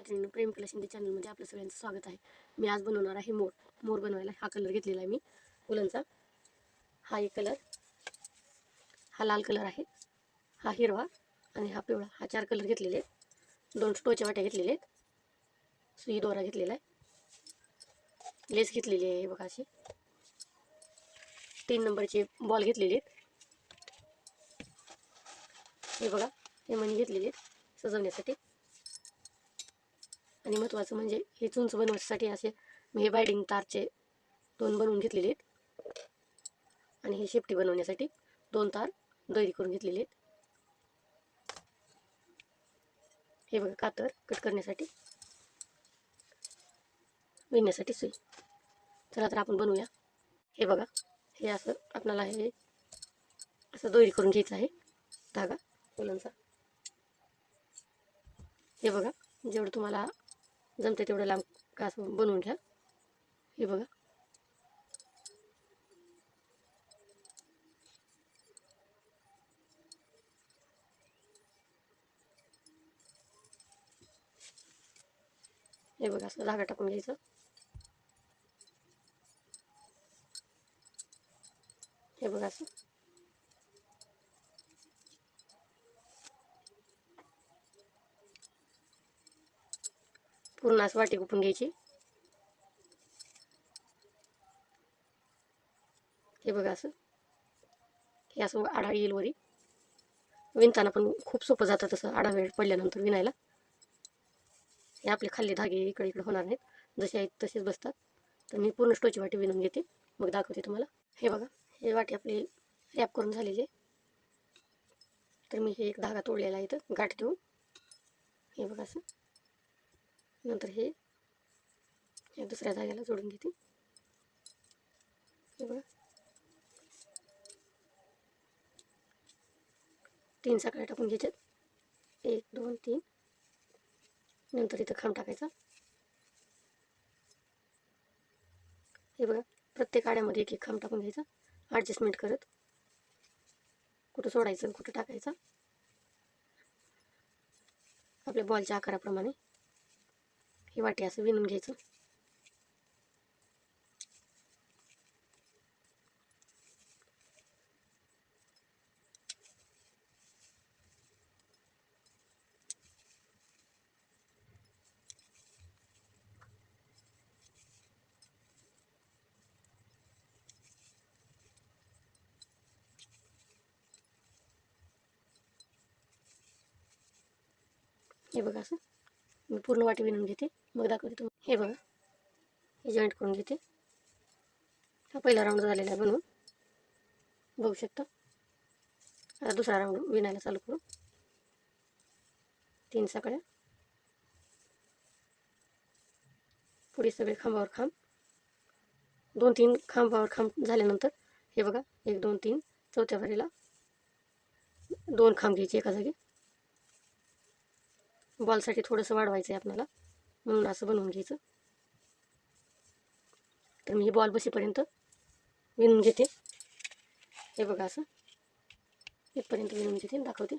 मैत्रिणी प्रेम कला शिंदे चॅनलमध्ये आपलं सगळ्यांचं स्वागत आहे. मी आज बनवणार आहे मोर. मोर बनवायला हा कलर घेतलेला आहे मी फुलांचा. हा एक कलर हा लाल कलर आहे. हा हिरवा आणि हा पिवळा. हा चार कलर घेतलेले आहेत. दोन टोच्या वाट्या घेतलेले आहेत. सुई दोरा घेतलेला आहे. लेस घेतलेली आहे हे बघा अशी. तीन नंबरचे बॉल घेतलेले आहेत. हे बघा हे मणी घेतलेले आहेत सजवण्यासाठी. आणि महत्त्वाचं म्हणजे हे चुंच बनवण्यासाठी असे मी हे बायडिंग तारचे दोन बनवून घेतलेले आहेत. आणि हे शेपटी बनवण्यासाठी दोन तार दैरी करून घेतलेले आहेत. हे बघा कातर कट करण्यासाठी विणण्यासाठी सुई. चला तर आपण बनवूया. हे बघा हे असं आपल्याला हे असं दोरी करून घ्यायचं आहे. धागा फुलांचा हे बघा जेवढं तुम्हाला जमते तेवढं लांब कास बनवून घ्या हे बघा. हे बघा असं धागा टाकून घ्यायचं. हे बघा असं. पूर्ण असं वाटी कुपून घ्यायची. हे बघा असं. हे असं आढा येईल वरी. विणताना पण खूप सोपं जातं तसं. आढा वेळ पडल्यानंतर विणायला. हे आपले खाल्ले धागे इकडे इकडे होणार नाहीत. जसे आहेत तसेच बसतात. तर मी पूर्ण स्टोची वाटी विणून घेते. मग दाखवते तुम्हाला. हे बघा. हे वाटी आपली रॅप करून झालेली. आहे तर मी हे एक धागा तोडलेला आहे इथं. गाठ देऊन हे बघा असं. नंतर हे या दुसऱ्या जागेला जोडून घेते. हे बघा. तीन साखळ्या टाकून घ्यायच्यात. एक दोन तीन. नंतर इथं खांब टाकायचा. हे बघा प्रत्येक आड्यामध्ये एक एक खांब टाकून घ्यायचा. ॲडजस्टमेंट करत. कुठं सोडायचं कुठं टाकायचं. आपल्या बॉलच्या आकाराप्रमाणे. ही वाटी असं विणून घ्यायचं. हे बघा असं. मी पूर्ण वाटी विणून घेते. मग दाखवते तुम्ही हे बघा. हे जॉईंट करून घेते. हा पहिला राऊंड झालेला आहे बनवून. बघू शकता. आता दुसरा राऊंड विणायला चालू करू. तीन साकड्या पुढे सगळे खांबावर खांब. दोन तीन खांबावर खांब झाल्यानंतर हे बघा. एक दोन तीन. चौथ्या भरीला दोन खांब घ्यायचे एका जागी. बॉलसाठी थोडंसं वाढवायचं आहे आपल्याला. म्हणून असं बनवून घ्यायचं. तर मी हे बॉल बसेपर्यंत विणून घेते. हे बघा असं. इथपर्यंत विणून घेते आणि दाखवते.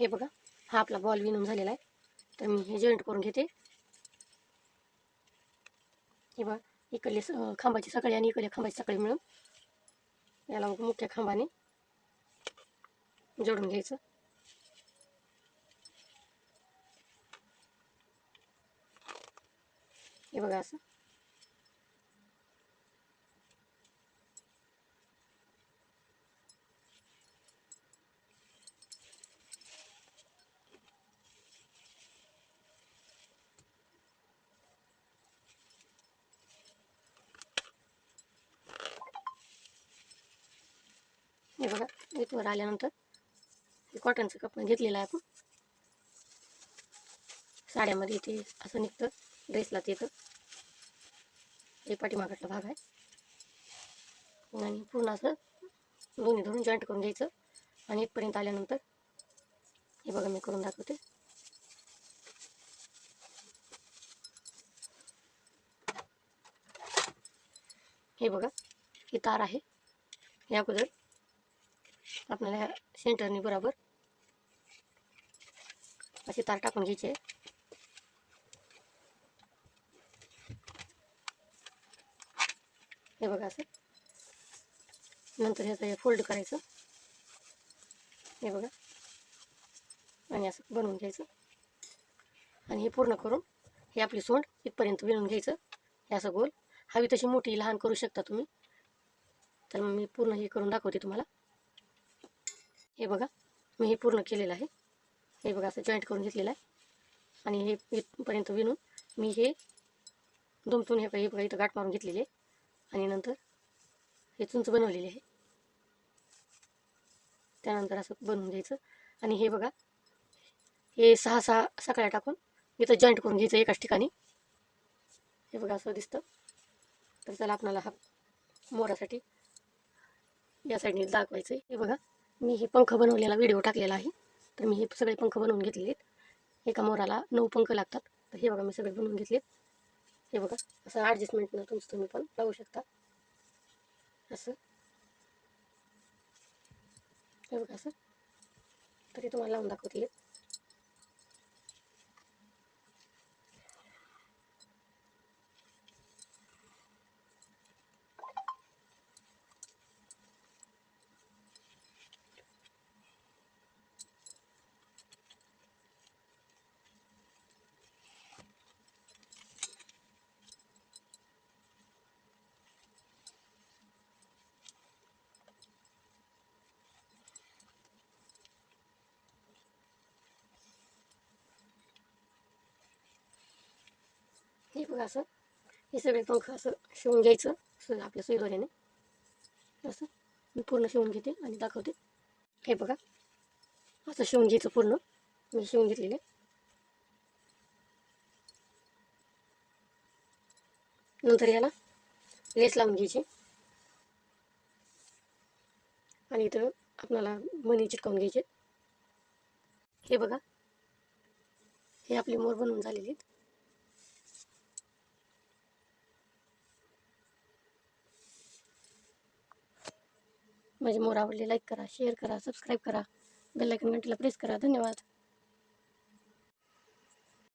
हे बघा हा आपला बॉल विणून झालेला आहे. तर मी हे जॉईंट करून घेते. हे बघा इकडले स खांबाची सकाळी आणि इकडल्या खांबाची सकाळी मिळून याला मुख्य खांबाने जोडून घ्यायचं. हे बघा असं. हे बघा इथवर आल्यानंतर हे कॉटनचं कपडा घेतलेला आहे आपण. साड्यामध्ये इथे असं निघतं ड्रेसला तिथं येतं हे भाग आहे. आणि पूर्ण असं दोन्ही धरून जॉईंट करून घ्यायचं. आणि इथपर्यंत आल्यानंतर हे बघा मी करून दाखवते. हे बघा ही तार आहे. या अगोदर आपल्याला सेंटरने बरोबर अशी तार टाकून घ्यायची. आहे हे बघा असं. नंतर ह्याचं हे फोल्ड करायचं. हे बघा. आणि असं बनवून घ्यायचं. आणि हे पूर्ण करून हे आपली सोंड इथपर्यंत विणून घ्यायचं. हे असं गोल. हवी तशी मोठी लहान करू शकता तुम्ही. तर मग मी पूर्ण हे करून दाखवते तुम्हाला. हे बघा. मी हे पूर्ण केलेलं आहे. हे बघा असं जॉईंट करून घेतलेलं आहे. आणि हे इथपर्यंत विणून मी हे दुमतून हे हे बघा इथं गाठ मारून घेतलेली आहे. आणि नंतर हे चुंच बनवलेली आहे. त्यानंतर असं बनवून घ्यायचं. आणि हे बघा हे सहा सहा सकाळ्या टाकून इथं जॉईंट करून घ्यायचं एकाच ठिकाणी. हे बघा असं दिसतं. तर चला आपणाला हा मोरासाठी या साईडने दाखवायचं आहे हे बघा मी हे पंख बनवलेला व्हिडिओ टाकलेला आहे. तर मी हे सगळे पंख बनवून घेतलेले आहेत. एका मोराला नऊ पंख लागतात. तर हे बघा मी सगळे बनवून घेतलेत. हे बघा असं ॲडजस्टमेंटनं तुमचं तुम्ही पण लावू शकता. असं. हे बघा असं. तरी तुम्हाला लावून दाखवते. हे बघा असं. हे सगळे पंख असं शिवून घ्यायचं. असं आपल्या सुईद्वाऱ्याने असं. मी पूर्ण शिवून घेते आणि दाखवते. हे बघा. असं शिवून घ्यायचं पूर्ण. मी शिवून घेतलेले. नंतर याला लेस लावून घ्यायची. आणि इथं आपल्याला मणी चिटकावून घ्यायचे. हे बघा. हे आपले मोर बनवून झालेले आहेत. माझे मोर आवडले लाईक करा शेअर करा सबस्क्राईब करा. बेल आयकन घंटीला प्रेस करा. धन्यवाद.